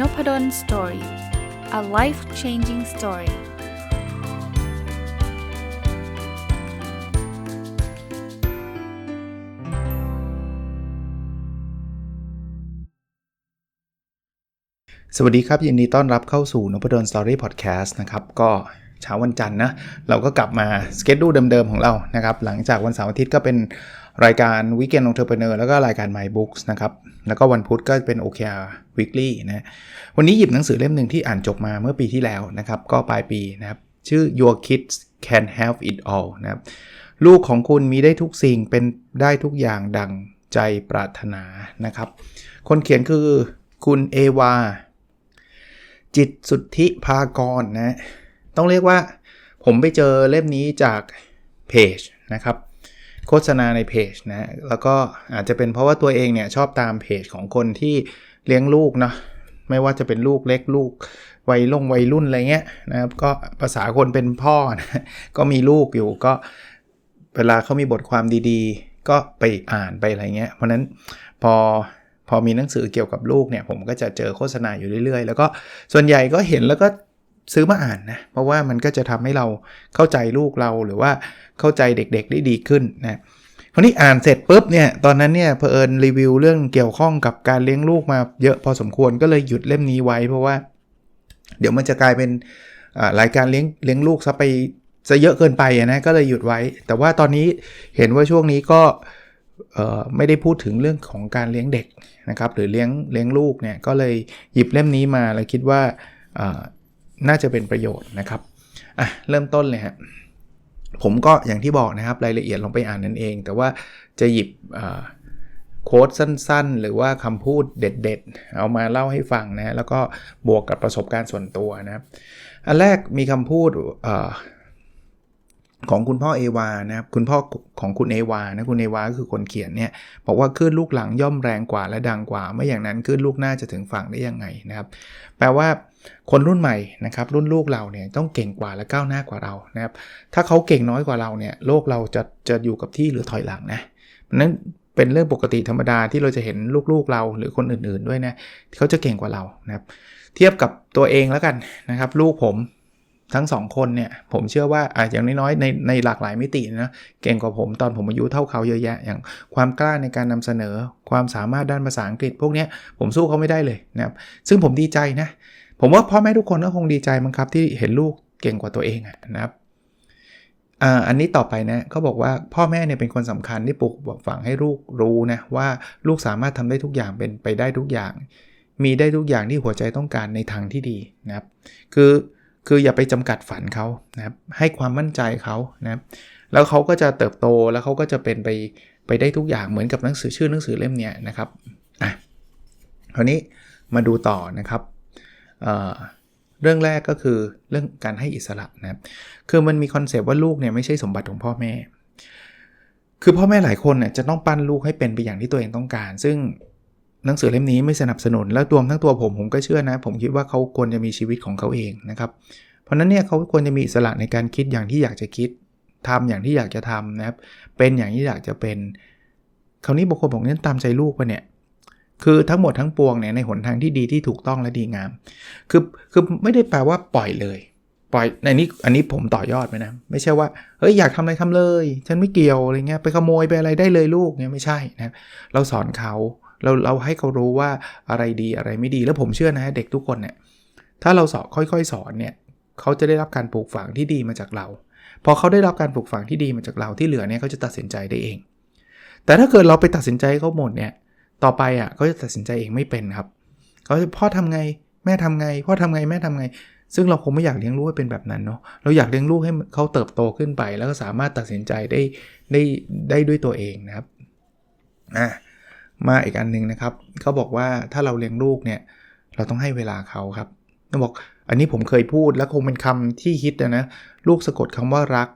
n o p ด d o สตอรี่ a life changing story สวัสดีครับ ยินดีต้อนรับเข้าสู่นพดลสตอรี่พอดแคสต์นะครับ ก็เช้าวันจันทร์นะ เราก็กลับมาสเกจดูเดิมๆของเรานะครับ หลังจากวันเสาร์อาทิตย์ก็เป็น รายการ Weekend Entrepreneur แล้วก็รายการ My Books นะครับ แล้วก็วันพุธก็เป็น OKR Weekly นะวันนี้หยิบหนังสือเล่มหนึ่งที่อ่านจบมาเมื่อปีที่แล้วนะครับ ก็ปลายปีนะครับ ชื่อ Your Kids Can Have It All นะครับลูกของคุณมีได้ทุกสิ่งเป็นได้ทุกอย่างดังใจปรารถนานะครับ คนเขียนคือคุณเอวา จิตสุทธิภากรนะ ต้องเรียกว่าผมไปเจอเล่มนี้จากเพจนะครับ โฆษณาในเพจนะแล้วก็อาจจะเป็นเพราะว่าตัวเองเนี่ยชอบตามเพจของคนที่เลี้ยงลูกเนาะไม่ว่าจะเป็นลูกเล็กลูกวัยลงวัยรุ่นอะไรเงี้ยนะครับก็ภาษาคนเป็นพ่อนะก็มีลูกอยู่ก็เวลาเขามีบทความดีๆ ก็ไปอ่านไปอะไรเงี้ยเพราะนั้นพอพอมีหนังสือเกี่ยวกับลูกเนี่ยผมก็จะเจอโฆษณาอยู่เรื่อยๆ แล้วก็ส่วนใหญ่ก็เห็นแล้วก็ ซื้อมาอ่านนะ เพราะว่ามันก็จะทำให้เราเข้าใจลูกเราหรือว่าเข้าใจเด็กๆได้ดีขึ้นนะคราวนี้อ่านเสร็จปุ๊บเนี่ยตอนนั้นเนี่ยเพอเอิญรีวิวเรื่องเกี่ยวข้องกับการเลี้ยงลูกมาเยอะพอสมควรก็เลยหยุดเล่มนี้ไว้ เพราะว่า เดี๋ยวมันจะกลายเป็นรายการเลี้ยงเลี้ยงลูกซะไปจะเยอะเกินไปนะก็เลยหยุดไว้ แต่ว่าตอนนี้เห็นว่าช่วงนี้ก็ไม่ได้พูดถึงเรื่องของการเลี้ยงเด็กนะครับหรือเลี้ยงเลี้ยงลูกเนี่ยก็เลยหยิบเล่มนี้มาแล้วคิดว่า น่าจะเป็นประโยชน์นะครับอะเริ่มต้นเลยฮะผมก็อย่างที่บอกนะครับรายละเอียดลงไปอ่านนั่นเอง แต่ว่าจะหยิบโค้ดสั้นๆ หรือว่าคำพูดเด็ดๆ เอามาเล่าให้ฟังนะแล้วก็บวกกับประสบการณ์ส่วนตัวนะครับอันแรกมีคำพูดของคุณพ่อเอวานะครับคุณพ่อของคุณเอวานะคุณเอวาก็คือคนเขียนเนี่ยบอกว่าคลื่นลูกหลังย่อมแรงกว่าและดังกว่า ไม่อย่างนั้นคลื่นลูกหน้าจะถึงฝั่งได้ยังไงนะครับ แปลว่า คนรุ่นใหม่นะครับรุ่นลูกเราเนี่ยต้องเก่งกว่าและก้าวหน้ากว่าเรานะครับถ้าเขาเก่งน้อยกว่าเราเนี่ยโลกเราจะจะอยู่กับที่หรือถอยหลังนะนั้นเป็นเรื่องปกติธรรมดาที่เราจะเห็นลูกๆเราหรือคนอื่นๆด้วยนะเขาจะเก่งกว่าเรานะครับเทียบกับตัวเองแล้วกันนะครับ ลูกผมทั้งสองคนเนี่ยผมเชื่อว่าอาจอย่างน้อยๆในในหลากหลายมิตินะเก่งกว่าผมตอนผมอายุเท่าเขาเยอะแยะ อย่างความกล้าในการนำเสนอความสามารถด้านภาษาอังกฤษ พวกนี้ผมสู้เขาไม่ได้เลยนะครับซึ่งผมดีใจนะ ผมว่าพ่อแม่ทุกคนก็คงดีใจมั้งครับ ที่เห็นลูกเก่งกว่าตัวเองนะครับอันนี้ต่อไปนะเขาบอกว่าพ่อแม่เนี่ยเป็นคนสำคัญที่ปลูกฝังให้ลูกรู้นะว่าลูกสามารถทำได้ทุกอย่างเป็นไปได้ทุกอย่าง มีได้ทุกอย่างที่หัวใจต้องการในทางที่ดีนะครับคือคืออย่าไปจำกัดฝันเขานะครับให้ความมั่นใจเขานะครับแล้วเขาก็จะเติบโตแล้วเขาก็จะเป็นไปไปได้ทุกอย่างเหมือนกับหนังสือชื่อหนังสือเล่มเนี้นะครับอะคราวนี้มาดูต่อนะครับ เรื่องแรกก็คือเรื่องการให้อิสระนะครับ คือมันมีคอนเซปต์ว่าลูกเนี่ยไม่ใช่สมบัติของพ่อแม่ คือพ่อแม่หลายคนเนี่ยจะต้องปั้นลูกให้เป็นไปอย่างที่ตัวเองต้องการ ซึ่งหนังสือเล่มนี้ไม่สนับสนุน แล้วรวมทั้งตัวผมผมก็เชื่อนะ ผมคิดว่าเขาควรจะมีชีวิตของเขาเองนะครับ เพราะนั้นเนี่ยเขาควรจะมีอิสระในการคิดอย่างที่อยากจะคิดทำอย่างที่อยากจะทำนะครับ เป็นอย่างที่อยากจะเป็น คราวนี้บางคนบอกนี่ตามใจลูกปะเนี่ย คือทั้งหมดทั้งปวงเนี่ยในหนทางที่ดีที่ถูกต้องและดีงาม คือคือไม่ได้แปลว่าปล่อยเลย ปล่อยในนี้อันนี้ผมต่อยอดไปนะ ไม่ใช่ว่าเฮ้ยอยากทำอะไรทำเลย ฉันไม่เกี่ยวอะไรเงี้ยไปขโมยไปอะไรได้เลยลูกเนี่ยไม่ใช่นะเราสอนเขาเราเราให้เขารู้ว่าอะไรดีอะไรไม่ดีแล้วผมเชื่อนะเด็กทุกคนเนี่ยถ้าเราสอนค่อย ๆ สอนเนี่ยเขาจะได้รับการปลูกฝังที่ดีมาจากเรา พอเขาได้รับการปลูกฝังที่ดีมาจากเราที่เหลือเนี่ยเขาจะตัดสินใจได้เอง แต่ถ้าเกิดเราไปตัดสินใจเขาหมดเนี่ย ต่อไปอะเขาจะตัดสินใจเองไม่เป็นครับเขาจะพ่อทำไงแม่ทำไงพ่อทำไงแม่ทำไง ซึ่งเราคงไม่อยากเลี้ยงลูกให้เป็นแบบนั้นเนาะเราอยากเลี้ยงลูกให้เขาเติบโตขึ้นไป แล้วก็สามารถตัดสินใจได้ได้ได้ด้วยตัวเองนะครับอะมาอีกอันนึงนะครับเขาบอกว่าถ้าเราเลี้ยงลูกเนี่ยเราต้องให้เวลาเขาครับเขาบอกอันนี้ผมเคยพูดแล้วคงเป็นคำที่ฮิตนะลูกสะกดคำว่ารัก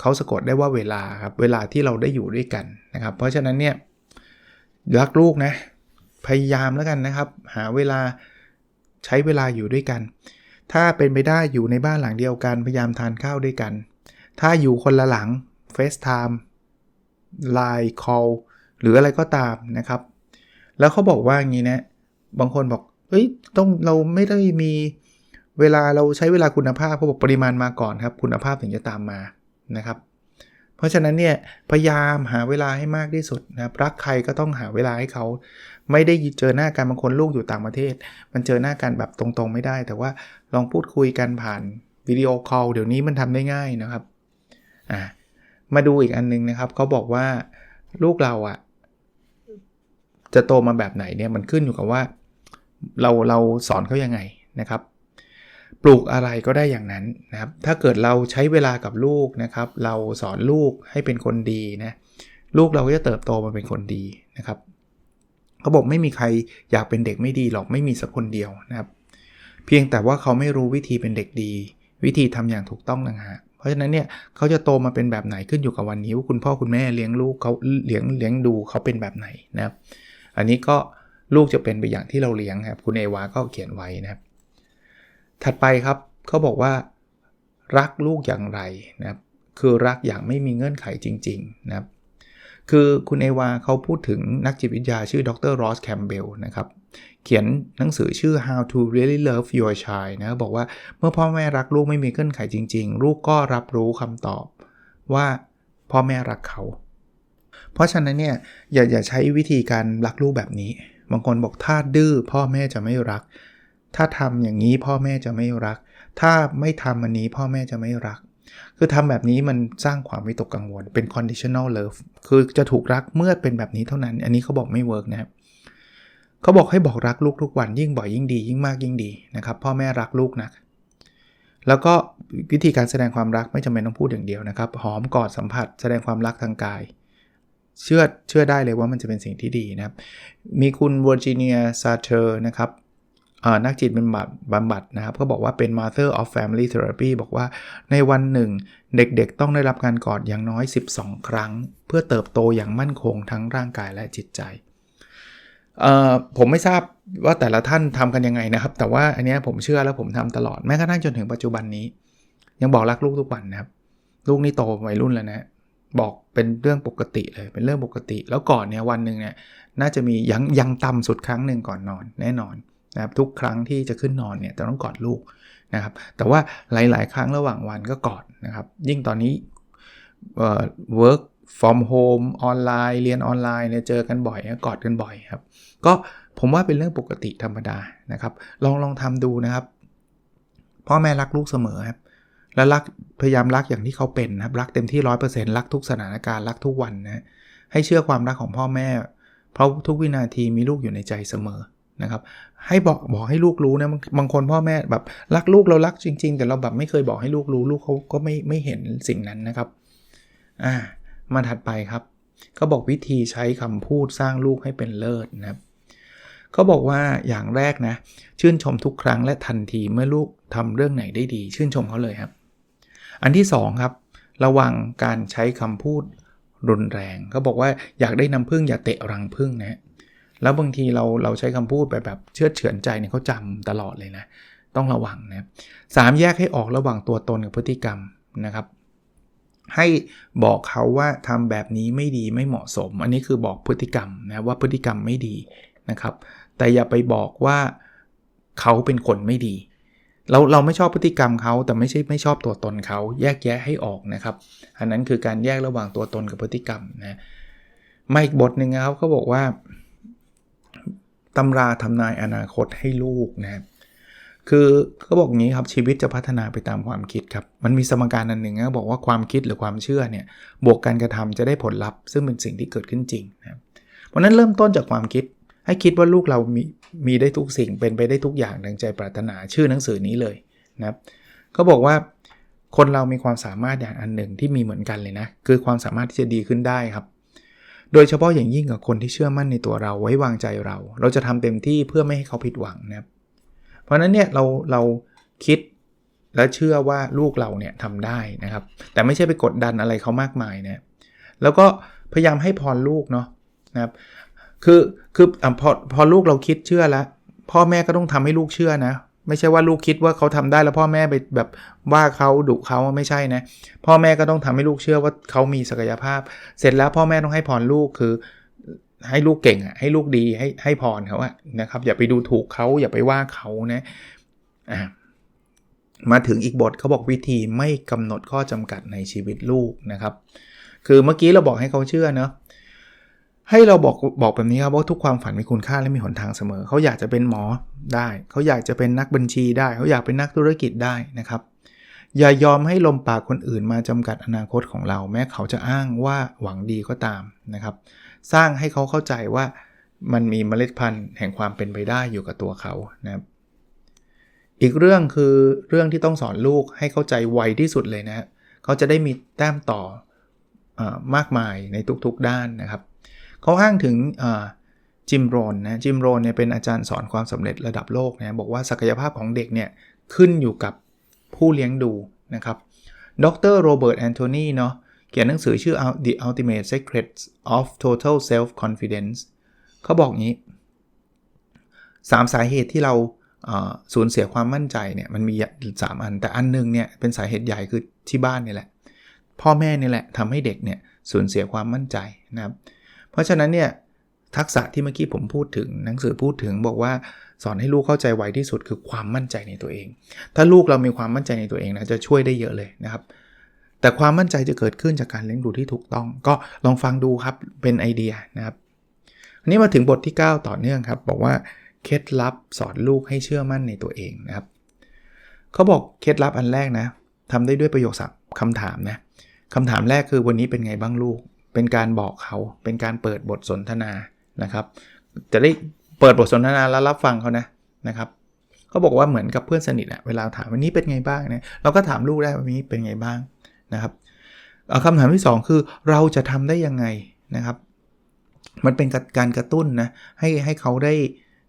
เขาสะกดได้ว่าเวลาครับเวลาที่เราได้อยู่ด้วยกันนะครับ เพราะฉะนั้นเนี่ย รักลูกนะ พยายามแล้วกันนะครับ หาเวลาใช้เวลาอยู่ด้วยกัน ถ้าเป็นไปได้อยู่ในบ้านหลังเดียวกัน พยายามทานข้าวด้วยกัน ถ้าอยู่คนละหลัง FaceTime Line Call หรืออะไรก็ตามนะครับ แล้วเขาบอกว่าอย่างนี้นะ บางคนบอกเอ้ย ต้องเราไม่ได้มีเวลาเราใช้เวลาคุณภาพเขาบอกปริมาณมาก่อนครับ คุณภาพถึงจะตามมานะครับ เพราะฉะนั้นเนี่ยพยายามหาเวลาให้มากที่สุดนะครับรักใครก็ต้องหาเวลาให้เขา ไม่ได้เจอหน้ากันบางคนลูกอยู่ต่างประเทศ มันเจอหน้ากันแบบตรงๆไม่ได้ แต่ว่าลองพูดคุยกันผ่านวิดีโอคอลเดี๋ยวนี้มันทำได้ง่ายนะครับอ่ามาดูอีกอันนึงนะครับเขาบอกว่าลูกเราอะ่ะจะโตมาแบบไหนเนี่ยมันขึ้นอยู่กับว่า เราเราสอนเขายังไงนะครับ ปลูกอะไรก็ได้อย่างนั้นนะครับ ถ้าเกิดเราใช้เวลากับลูกนะครับ เราสอนลูกให้เป็นคนดีนะลูกเราก็จะเติบโตมาเป็นคนดีนะครับเขาบอกไม่มีใครอยากเป็นเด็กไม่ดีหรอกไม่มีสักคนเดียวนะครับ เพียงแต่ว่าเขาไม่รู้วิธีเป็นเด็กดี วิธีทำอย่างถูกต้องต่างหากเพราะฉะนั้นเนี่ยเขาจะโตมาเป็นแบบไหนขึ้นอยู่กับวันนี้ว่าคุณพ่อคุณแม่เลี้ยงลูกเขาเลี้ยงเลี้ยงดูเขาเป็นแบบไหนนะครับ อันนี้ก็ลูกจะเป็นไปอย่างที่เราเลี้ยงครับคุณเอวาก็เขียนไว้นะครับ ถัดไปครับเขาบอกว่ารักลูกอย่างไรนะครับคือรักอย่างไม่มีเงื่อนไขจริง ๆ นะครับ คือคุณเอวาเขาพูดถึงนักจิตวิทยาชื่อดรรอสแคมเบลนะครับ เขียนหนังสือชื่อ How to Really Love Your Child นะบอกว่าเมื่อพ่อแม่รักลูกไม่มีเงื่อนไขจริง ๆ ลูกก็รับรู้คำตอบว่าพ่อแม่รักเขา เพราะฉะนั้นเนี่ยอย่าอย่าใช้วิธีการรักลูกแบบนี้ บางคนบอกถ้าดื้อพ่อแม่จะไม่รัก ถ้าทำอย่างนี้พ่อแม่จะไม่รัก ถ้าไม่ทำอันนี้พ่อแม่จะไม่รัก คือทำแบบนี้มันสร้างความวิตกกังวล เป็น conditional love คือจะถูกรักเมื่อเป็นแบบนี้เท่านั้น อันนี้เขาบอกไม่เวิร์กนะครับเขาบอกให้บอกรักลูกทุกวันยิ่งบ่อยยิ่งดียิ่งมากยิ่งดีนะครับ พ่อแม่รักลูกนะแล้วก็วิธีการแสดงความรักไม่จำเป็นต้องพูดอย่างเดียวนะครับ หอมกอดสัมผัสแสดงความรักทางกาย เชื่อเชื่อได้เลยว่ามันจะเป็นสิ่งที่ดีนะครับ มีคุณวอร์จิเนียซาเทอร์นะครับ นักจิตบำบัดบำบัดนะครับ ก็บอกว่าเป็น Mother of Family Therapy บอกว่าในวันหนึ่ง เด็กๆ ต้องได้รับการกอดอย่างน้อย 12 ครั้ง เพื่อเติบโตอย่างมั่นคงทั้งร่างกายและจิตใจ ผมไม่ทราบว่าแต่ละท่านทำกันยังไงนะครับ แต่ว่าอันนี้ผมเชื่อแล้วผมทำตลอดแม้กระทั่งจนถึงปัจจุบันนี้ ยังบอกรักลูกทุกวันนะครับ ลูกนี่โตวัยรุ่นแล้วนะบอกเป็นเรื่องปกติเลยเป็นเรื่องปกติ แล้วก่อนเนี่ยวันหนึ่งเนี่ยน่าจะมียังยังต่ำสุดครั้งหนึ่งก่อนนอนแน่นอน นะครับทุกครั้งที่จะขึ้นนอนเนี่ยต้องกอดลูกนะครับ แต่ว่าหลาย ๆ ครั้งระหว่างวันก็กอดนะครับ ยิ่งตอนนี้เอ่อ work from home ออนไลน์ เรียนออนไลน์เนี่ยเจอกันบ่อยกอดกันบ่อยครับ ก็ผมว่าเป็นเรื่องปกติธรรมดานะครับ ลองลองทำดูนะครับพ่อแม่รักลูกเสมอครับและรักพยายามรักอย่างที่เขาเป็นนะครับ รักเต็มที่ร้อยเปอร์เซ็นต์รักทุกสถานการณ์รักทุกวันนะให้เชื่อความรักของพ่อแม่ เพราะทุกวินาทีมีลูกอยู่ในใจเสมอ นะครับให้บอกบอกให้ลูกรู้นะบางคนพ่อแม่แบบรักลูกเรารักจริง ๆ แต่เราแบบไม่เคยบอกให้ลูกรู้ลูกเขาก็ไม่ไม่เห็นสิ่งนั้นนะครับอ่ามาถัดไปครับเขาบอกวิธีใช้คำพูดสร้างลูกให้เป็นเลิศนะครับเขาบอกว่าอย่างแรกนะ ชื่นชมทุกครั้งและทันทีเมื่อลูกทำเรื่องไหนได้ดี ชื่นชมเขาเลยครับ อันที่2ครับระวังการใช้คำพูดรุนแรงเขาบอกว่าอยากได้น้ำพึ่งอย่าเตะรังพึ่งนะ แล้วบางทีเราเราใช้คำพูดแบบแบบเชื่อเฉือนใจเนี่ยเขาจำตลอดเลยนะ ต้องระวังนะสามแยกให้ออกระหว่างตัวตนกับพฤติกรรมนะครับ ให้บอกเขาว่าทำแบบนี้ไม่ดีไม่เหมาะสม อันนี้คือบอกพฤติกรรมนะว่าพฤติกรรมไม่ดีนะครับ แต่อย่าไปบอกว่าเขาเป็นคนไม่ดี เราเราไม่ชอบพฤติกรรมเขาแต่ไม่ใช่ไม่ชอบตัวตนเขาแยกแยะให้ออกนะครับ อันนั้นคือการแยกระหว่างตัวตนกับพฤติกรรมนะมาอีกบทหนึ่งครับเขาบอกว่า ตำราทำนายอนาคตให้ลูกนะครับคือเขาบอกงี้ครับชีวิตจะพัฒนาไปตามความคิดครับ มันมีสมการอันหนึ่งนะบอกว่าความคิดหรือความเชื่อเนี่ยบวกการกระทำจะได้ผลลัพธ์ซึ่งเป็นสิ่งที่เกิดขึ้นจริงนะเพราะนั้นเริ่มต้นจากความคิด ให้คิดว่าลูกเรามีมีได้ทุกสิ่งเป็นไปได้ทุกอย่างดังใจปรารถนาชื่อหนังสือนี้เลยนะครับเขาบอกว่าคนเรามีความสามารถอย่างอันหนึ่งที่มีเหมือนกันเลยนะคือความสามารถที่จะดีขึ้นได้ครับ โดยเฉพาะอย่างยิ่งกับคนที่เชื่อมั่นในตัวเราไว้วางใจเรา เราจะทำเต็มที่เพื่อไม่ให้เขาผิดหวังนะครับเพราะนั้นเนี่ยเราเราคิดและเชื่อว่าลูกเราเนี่ยทำได้นะครับ แต่ไม่ใช่ไปกดดันอะไรเขามากมายนะแล้วก็พยายามให้พรลูกเนาะนะครับคือคืออพอพอลูกเราคิดเชื่อแล้ว พ่อแม่ก็ต้องทำให้ลูกเชื่อนะ ไม่ใช่ว่าลูกคิดว่าเขาทำได้แล้วพ่อแม่ไปแบบว่าเขาดุเขาไม่ใช่นะ พ่อแม่ก็ต้องทำให้ลูกเชื่อว่าเขามีศักยภาพ เสร็จแล้วพ่อแม่ต้องให้พรลูกคือ ให้ลูกเก่งอะให้ลูกดีให้ให้พรเขาอะนะครับ อย่าไปดูถูกเขาอย่าไปว่าเขานะอ่ามาถึงอีกบทเขาบอกวิธีไม่กำหนดข้อจำกัดในชีวิตลูกนะครับ คือเมื่อกี้เราบอกให้เขาเชื่อเนาะ ให้เราบอกบอกแบบนี้ครับว่าทุกความฝันมีคุณค่าและมีหนทางเสมอ เขาอยากจะเป็นหมอได้ เขาอยากจะเป็นนักบัญชีได้ เขาอยากเป็นนักธุรกิจได้นะครับ อย่ายอมให้ลมปากคนอื่นมาจำกัดอนาคตของเรา แม้เขาจะอ้างว่าหวังดีก็ตามนะครับ สร้างให้เขาเข้าใจว่ามันมีเมล็ดพันธุ์แห่งความเป็นไปได้อยู่กับตัวเขานะครับ อีกเรื่องคือเรื่องที่ต้องสอนลูกให้เข้าใจไวที่สุดเลยนะเขาจะได้มีแต้มต่ออมากมายในทุกๆด้านนะครับ เขาอ้างถึงจิมโรนนะจิมโรนเนี่ยเป็นอาจารย์สอนความสำเร็จระดับโลกนะบอกว่าศักยภาพของเด็กเนี่ยขึ้นอยู่กับผู้เลี้ยงดูนะครับดรโรเบิร์ตแอนโทนีเนาะเขียนหนังสือชื่อ The Ultimate Secrets of Total Self Confidence เขาบอกงี้ 3 สาเหตุที่เราสูญเสียความมั่นใจเนี่ยมันมี 3 อัน แต่อันนึงเนี่ยเป็นสาเหตุใหญ่คือที่บ้านนี่แหละ พ่อแม่นี่แหละทำให้เด็กเนี่ยสูญเสียความมั่นใจนะครับ เพราะฉะนั้นเนี่ยทักษะที่เมื่อกี้ผมพูดถึงหนังสือพูดถึงบอกว่าสอนให้ลูกเข้าใจไวที่สุดคือความมั่นใจในตัวเอง ถ้าลูกเรามีความมั่นใจในตัวเองนะจะช่วยได้เยอะเลยนะครับ แต่ความมั่นใจจะเกิดขึ้นจากการเลี้ยงดูที่ถูกต้อง ก็ลองฟังดูครับเป็นไอเดียนะครับอันนี้มาถึงบทที่ 9 ต่อเนื่องครับ บอกว่าเคล็ดลับสอนลูกให้เชื่อมั่นในตัวเองนะครับเขาบอกเคล็ดลับอันแรกนะทำได้ด้วยประโยคสับคำถามนะคำถามแรกคือวันนี้เป็นไงบ้างลูก เป็นการบอกเขา เป็นการเปิดบทสนทนานะครับ จะได้เปิดบทสนทนาแล้วรับฟังเขานะนะครับเขาบอกว่าเหมือนกับเพื่อนสนิทอะเวลาถามวันนี้เป็นไงบ้างเนี่ยเราก็ถามลูกได้วันนี้เป็นไงบ้างนะครับคำถามที่ 2 คือเราจะทำได้ยังไงนะครับ มันเป็นการกระตุ้นนะให้ให้เขาได้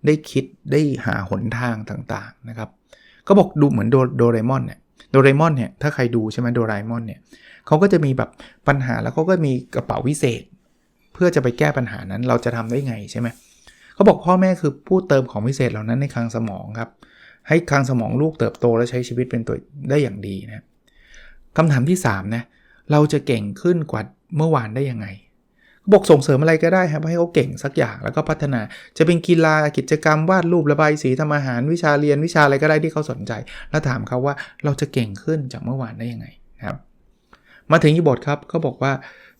ได้คิดได้หาหนทางต่างๆนะครับ ก็บอกดูเหมือนโดโดเรมอนเนี่ยโดเรมอนเนี่ยถ้าใครดูใช่ไหมโดเอมอนเนี่ย เขาก็จะมีแบบปัญหาแล้วเขาก็มีกระเป๋าวิเศษ เพื่อจะไปแก้ปัญหานั้นเราจะทำได้ไงใช่ไหมเขาบอกพ่อแม่คือผู้เติมของวิเศษเหล่านั้นในคลังสมองครับ ให้คลังสมองลูกเติบโตและใช้ชีวิตเป็นตัวได้อย่างดีนะคำถามที่3นะเราจะเก่งขึ้นกว่าเมื่อวานได้ยังไงบอกส่งเสริมอะไรก็ได้ครับให้เขาเก่งสักอย่างแล้วก็พัฒนา จะเป็นกีฬากิจกรรมวาดรูประบายสีทำอาหารวิชาเรียนวิชาอะไรก็ได้ที่เขาสนใจ แล้วถามเขาว่าเราจะเก่งขึ้นจากเมื่อวานได้ยังไง มาถึงอีบทครับเขาบอกว่า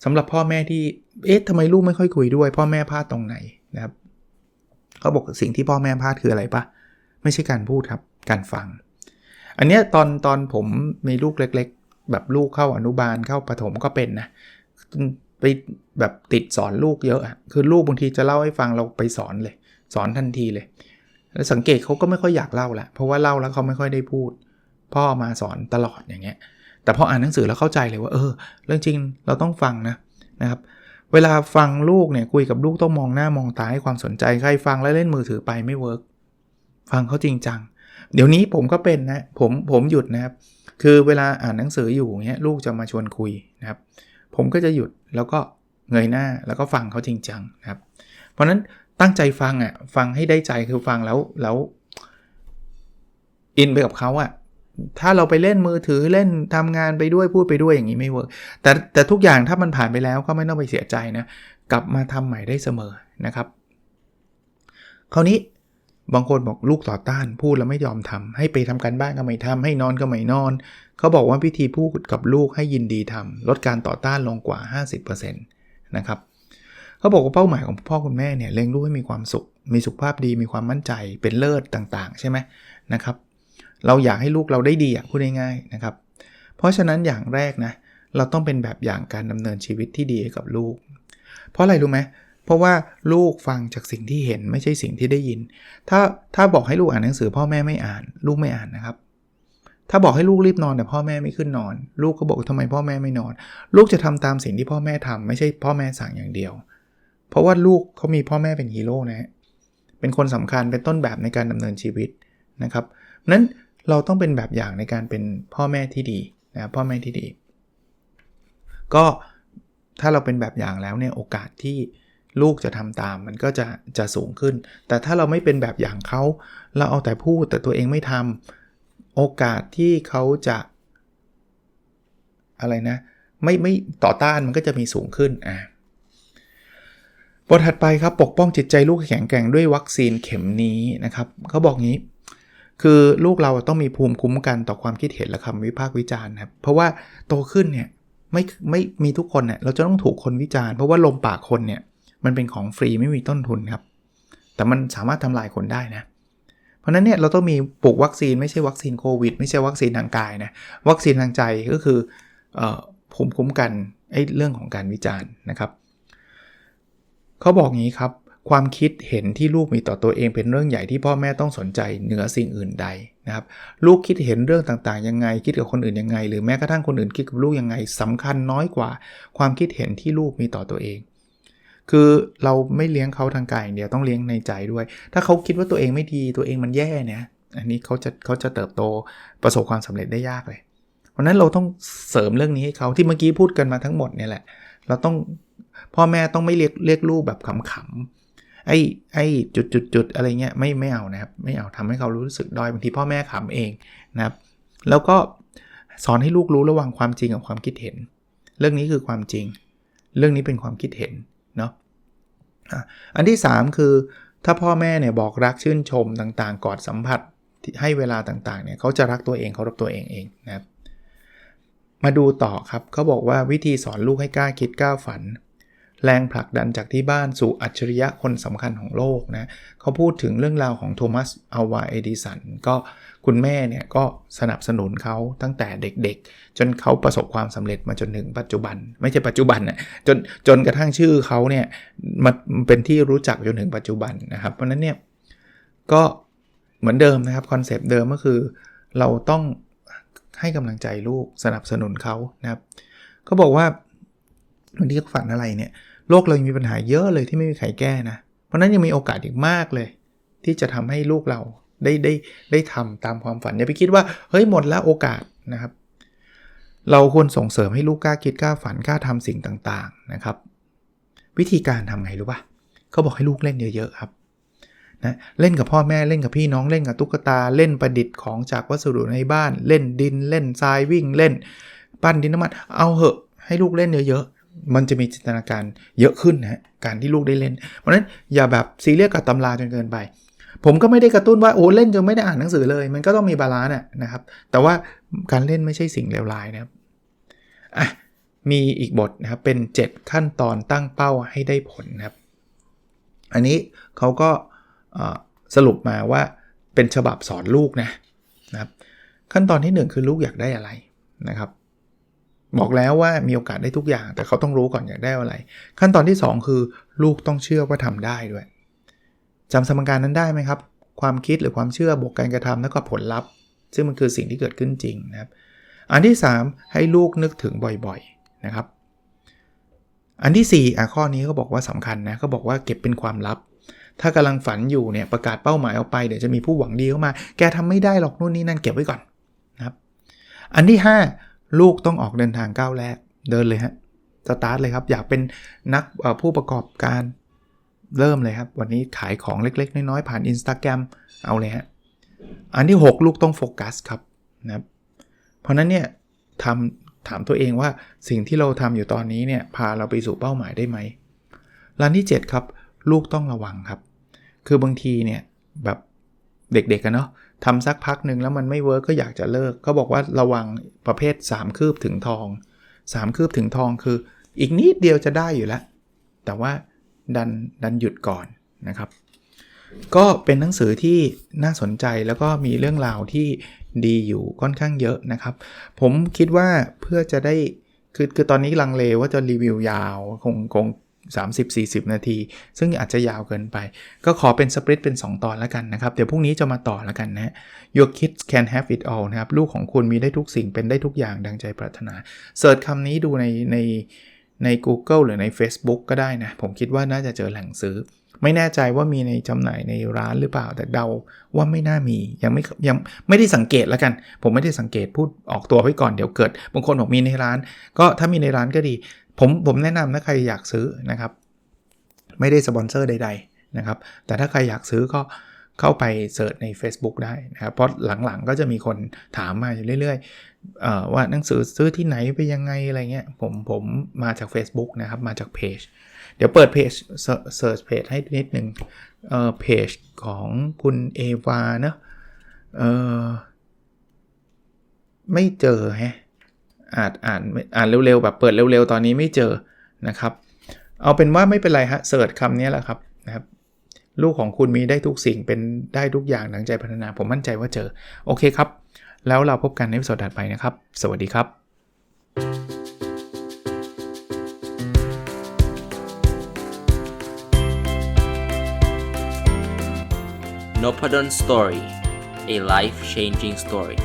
สำหรับพ่อแม่ที่เอ๊ะทำไมลูกไม่ค่อยคุยด้วย พ่อแม่พลาดตรงไหนนะครับเขาบอกสิ่งที่พ่อแม่พลาดคืออะไรปะไม่ใช่การพูดครับการฟัง อันเนี้ยตอนตอนผมมีลูกเล็ก ๆ แบบลูกเข้าอนุบาลเข้าประถมก็เป็นนะไปแบบติดสอนลูกเยอะอะคือลูกบางทีจะเล่าให้ฟังเราไปสอนเลย สอนทันทีเลย แล้วสังเกตเขาก็ไม่ค่อยอยากเล่าละเพราะว่าเล่าแล้วเขาไม่ค่อยได้พูด พ่อมาสอนตลอดอย่างเงี้ย แต่พออ่านหนังสือแล้วเข้าใจเลยว่าเออ เรื่องจริงเราต้องฟังนะนะครับเวลาฟังลูกเนี่ยคุยกับลูกต้องมองหน้ามองตาให้ความสนใจใครฟังแล้วเล่นมือถือไปไม่เวิร์กฟังเขาจริงจัง เดี๋ยวนี้ผมก็เป็นนะผมผมหยุดนะครับ คือเวลาอ่านหนังสืออยู่เงี้ยลูกจะมาชวนคุยนะครับ ผมก็จะหยุดแล้วก็เงยหน้าแล้วก็ฟังเขาจริงจังนะครับ เพราะนั้นตั้งใจฟังอะฟังให้ได้ใจคือฟังแล้วแล้วอินไปกับเขาอะ ถ้าเราไปเล่นมือถือเล่นทำงานไปด้วยพูดไปด้วยอย่างนี้ไม่เวิร์กแต่แต่ทุกอย่างถ้ามันผ่านไปแล้วก็ไม่ต้องไปเสียใจนะ กลับมาทำใหม่ได้เสมอนะครับ คราวนี้บางคนบอกลูกต่อต้านพูดแล้วไม่ยอมทำให้ไปทำการบ้านก็ไม่ทำให้นอนก็ไม่นอน เขาบอกว่าวิธีพูดกับลูกให้ยินดีทำลดการต่อต้านลงกว่า 50%นะครับเขาบอกว่าเป้าหมายของพ่อคุณแม่เนี่ยเลี้ยงลูกให้มีความสุข มีสุขภาพดีมีความมั่นใจเป็นเลิศต่างๆ ใช่ไหมนะครับ เราอยากให้ลูกเราได้ดีอะพูดง่ายๆนะครับ เพราะฉะนั้นอย่างแรกนะเราต้องเป็นแบบอย่างการดำเนินชีวิตที่ดีให้กับลูก เพราะอะไรรู้ไหมเพราะว่าลูกฟังจากสิ่งที่เห็นไม่ใช่สิ่งที่ได้ยิน ถ้าถ้าบอกให้ลูกอ่านหนังสือพ่อแม่ไม่อ่าน ลูกไม่อ่านนะครับ ถ้าบอกให้ลูกรีบนอนแต่พ่อแม่ไม่ขึ้นนอน ลูกก็บอกทำไมพ่อแม่ไม่นอน ลูกจะทำตามสิ่งที่พ่อแม่ทำไม่ใช่พ่อแม่สั่งอย่างเดียว เพราะว่าลูกเขามีพ่อแม่เป็นฮีโร่นะเป็นคนสำคัญเป็นต้นแบบในการดำเนินชีวิตนะครับนั้น เราต้องเป็นแบบอย่างในการเป็นพ่อแม่ที่ดีนะพ่อแม่ที่ดี ก็ถ้าเราเป็นแบบอย่างแล้วเนี่ยโอกาสที่ลูกจะทำตามมันก็จะจะสูงขึ้น แต่ถ้าเราไม่เป็นแบบอย่างเขาเราเอาแต่พูดแต่ตัวเองไม่ทำโอกาสที่เขาจะ อะไรนะ ไม่ไม่ต่อต้านมันก็จะมีสูงขึ้นอะบทถัดไปครับปกป้องจิตใจลูกแข็งแกร่งด้วยวัคซีนเข็มนี้นะครับเขาบอกงี้ คือลูกเราต้องมีภูมิคุ้มกันต่อความคิดเห็นและคำวิพากษ์วิจารณ์ครับเพราะว่าโตขึ้นเนี่ยไม่ไม่มีทุกคนเนี่ยเราจะต้องถูกคนวิจารณ์เพราะว่าลมปากคนเนี่ยมันเป็นของฟรีไม่มีต้นทุนครับ แต่มันสามารถทำลายคนได้นะ เพราะฉะนั้นเนี่ยเราต้องมีปลูกวัคซีนไม่ใช่วัคซีนโควิด ไม่ใช่วัคซีนทางกายนะวัคซีนทางใจก็คืออภูมิคุ้มกันไอ้เรื่องของการวิจารณ์นะครับเขาบอกงี้ครับ ความคิดเห็นที่ลูกมีต่อตัวเองเป็นเรื่องใหญ่ที่พ่อแม่ต้องสนใจเหนือสิ่งอื่นใดนะครับ ลูกคิดเห็นเรื่องต่างๆ ยังไง คิดกับคนอื่นยังไง หรือแม้กระทั่งคนอื่นคิดกับลูกยังไงสำคัญน้อยกว่า ความคิดเห็นที่ลูกมีต่อตัวเอง คือเราไม่เลี้ยงเขาทางกายอย่างเดียวต้องเลี้ยงในใจด้วย ถ้าเขาคิดว่าตัวเองไม่ดีตัวเองมันแย่เนี่ยอันนี้เขาจะเขาจะเติบโตประสบความสำเร็จได้ยากเลยเพราะนั้นเราต้องเสริมเรื่องนี้ให้เขาที่เมื่อกี้พูดกันมาทั้งหมดเนี่ยแหละ เราต้องพ่อแม่ต้องไม่เรียกเรียกลูกแบบขำๆ ไอ้ไอ้จุดจุดจุดอะไรเงี้ยไม่ไม่เอานะครับไม่เอาทำให้เขารู้สึกด้อยบางทีพ่อแม่ขำเองนะครับ แล้วก็สอนให้ลูกรู้ระหว่างความจริงกับความคิดเห็น เรื่องนี้คือความจริง เรื่องนี้เป็นความคิดเห็นเนาะอันที่ 3 คือถ้าพ่อแม่เนี่ยบอกรักชื่นชมต่างๆ กอดสัมผัสให้เวลาต่างๆเนี่ยเขาจะรักตัวเองเขารับตัวเองเองนะครับมาดูต่อครับเขาบอกว่าวิธีสอนลูกให้กล้าคิดกล้าฝัน แรงผลักดันจากที่บ้านสู่อัจฉริยะคนสำคัญของโลกนะเขาพูดถึงเรื่องราวของโทมัสอัลวาเอดิสันก็คุณแม่เนี่ยก็สนับสนุนเขาตั้งแต่เด็กๆ จนเขาประสบความสำเร็จมาจนถึงปัจจุบัน ไม่ใช่ปัจจุบันนะจนจนกระทั่งชื่อเขาเนี่ยมันเป็นที่รู้จักจนถึงปัจจุบันนะครับ เพราะนั้นเนี่ยก็เหมือนเดิมนะครับคอนเซปต์เดิมก็คือ เราต้องให้กำลังใจลูกสนับสนุนเขานะครับเขาบอกว่าวันที่เขาฝันอะไรเนี่ย โลกเรามีปัญหาเยอะเลยที่ไม่มีใครแก้นะ เพราะนั้นยังมีโอกาสอีกมากเลย ที่จะทำให้ลูกเราได้ได้ได้ทำตามความฝันอย่าไปคิดว่าเฮ้ยหมดแล้วโอกาสนะครับ เราควรส่งเสริมให้ลูกกล้าคิดกล้าฝันกล้าทำสิ่งต่างๆนะครับ วิธีการทำไงรู้ปะเขาบอกให้ลูกเล่นเยอะๆครับนะเล่นกับพ่อแม่เล่นกับพี่น้องเล่นกับตุ๊กตาเล่นประดิษฐ์ของจากวัสดุในบ้าน เล่นดินเล่นทรายวิ่งเล่น ปั้นดินน้ำมันเอาเหอะให้ลูกเล่นเยอะ มันจะมีจินตนาการเยอะขึ้นนะการที่ลูกได้เล่น เพราะฉะนั้นอย่าแบบซีเรียสกับตำราจนเกินไป ผมก็ไม่ได้กระตุ้นว่าโอ้เล่นจนไม่ได้อ่านหนังสือเลย มันก็ต้องมีบาลานซ์นะครับ แต่ว่าการเล่นไม่ใช่สิ่งเลวร้ายนะครับอะมีอีกบทนะครับเป็น 7 ขั้นตอนตั้งเป้าให้ได้ผลนะครับ อันนี้เขาก็สรุปมาว่าเป็นฉบับสอนลูกนะนะครับ ขั้นตอนที่ 1 คือลูกอยากได้อะไรนะครับ บอกแล้วว่ามีโอกาสได้ทุกอย่าง แต่เขาต้องรู้ก่อนอยากได้อะไร ขั้นตอนที่ 2 คือ ลูกต้องเชื่อว่าทำได้ด้วยจำสมการนั้นได้ไหมครับ ความคิดหรือความเชื่อบวกการกระทำแล้วก็ผลลัพธ์ ซึ่งมันคือสิ่งที่เกิดขึ้นจริงนะครับ อันที่ 3 ให้ลูกนึกถึงบ่อยๆนะครับ อันที่ 4 อะข้อนี้เขาบอกว่าสำคัญนะเขาบอกว่าเก็บเป็นความลับ ถ้ากำลังฝันอยู่เนี่ยประกาศเป้าหมายออกไปเดี๋ยวจะมีผู้หวังดีเข้ามา แกทำไม่ได้หรอกนู่นนี่นั่นเก็บไว้ก่อนนะครับ อันที่ 5 ลูกต้องออกเดินทางก้าวแรก เดินเลยฮะสตาร์ทเลยครับ อยากเป็นนักผู้ประกอบการเริ่มเลยครับ วันนี้ขายของเล็ก ๆ น้อย ๆ ผ่าน Instagram เอาเลยฮะอันที่ 6 ลูกต้องโฟกัสครับนะครับ เพราะนั้นเนี่ยทำถามตัวเองว่าสิ่งที่เราทำอยู่ตอนนี้เนี่ยพาเราไปสู่เป้าหมายได้ไหมร้านที่ 7 ครับ ลูกต้องระวังครับ คือบางทีเนี่ยแบบเด็กๆกันเนาะ ทำสักพักหนึ่งแล้วมันไม่เวิร์กก็อยากจะเลิกก็บอกว่าระวังประเภท 3 คืบถึงทอง 3 คืบถึงทองคือ อีกนิดเดียวจะได้อยู่แล้ว แต่ว่าดันดันหยุดก่อนนะครับ ก็เป็นหนังสือที่น่าสนใจแล้วก็มีเรื่องราวที่ดีอยู่ค่อนข้างเยอะนะครับ ผมคิดว่าเพื่อจะได้คือคือตอนนี้ลังเลว่าจะรีวิวยาวคงคง 30-40 นาที ซึ่งอาจจะยาวเกินไป ก็ขอเป็นสปริตเป็น 2 ตอนแล้วกันนะครับ เดี๋ยวพรุ่งนี้จะมาต่อแล้วกันนะ Your kids can have it all นะครับ ลูกของคุณมีได้ทุกสิ่งเป็นได้ทุกอย่างดังใจปรารถนาเสิร์ชคำนี้ดูในในใน Google หรือใน Facebook ก็ได้นะ ผมคิดว่าน่าจะเจอแหล่งซื้อ ไม่แน่ใจว่ามีในจำหน่ายในร้านหรือเปล่า แต่เดาว่าไม่น่ามี ยังไม่ยังไม่ได้สังเกตแล้วกัน ผมไม่ได้สังเกตพูดออกตัวไว้ก่อนเดี๋ยวเกิด บางคนบอกมีในร้าน ก็ถ้ามีในร้านก็ดี ผมผมแนะนำถ้าใครอยากซื้อนะครับ ไม่ได้สปอนเซอร์ใด ๆนะครับ แต่ถ้าใครอยากซื้อก็เข้าไปเสิร์ชใน Facebook ได้นะครับ เพราะหลังๆก็จะมีคนถามมาอยู่เรื่อยเอ่อว่าหนังสือซื้อที่ไหนไปยังไงอะไรเงี้ยผมผมมาจาก Facebook นะครับมาจากเพจเดี๋ยวเปิดเพจเสิร์ชเพจให้นิดนึงเอ่อเพจของคุณเอวาเนอะเออไม่เจอแฮะ อ่านอ่านอ่านเร็วๆแบบเปิดเร็วๆ ตอนนี้ไม่เจอนะครับ เอาเป็นว่าไม่เป็นไรฮะเสิร์ชคำนี้แหละครับนะครับ ลูกของคุณมีได้ทุกสิ่งเป็นได้ทุกอย่างหนังใจพัฒนา ผมมั่นใจว่าเจอ โอเคครับ แล้วเราพบกันในวิดีโอถัดไปนะครับ สวัสดีครับ n o p a d o n Story, a life changing story.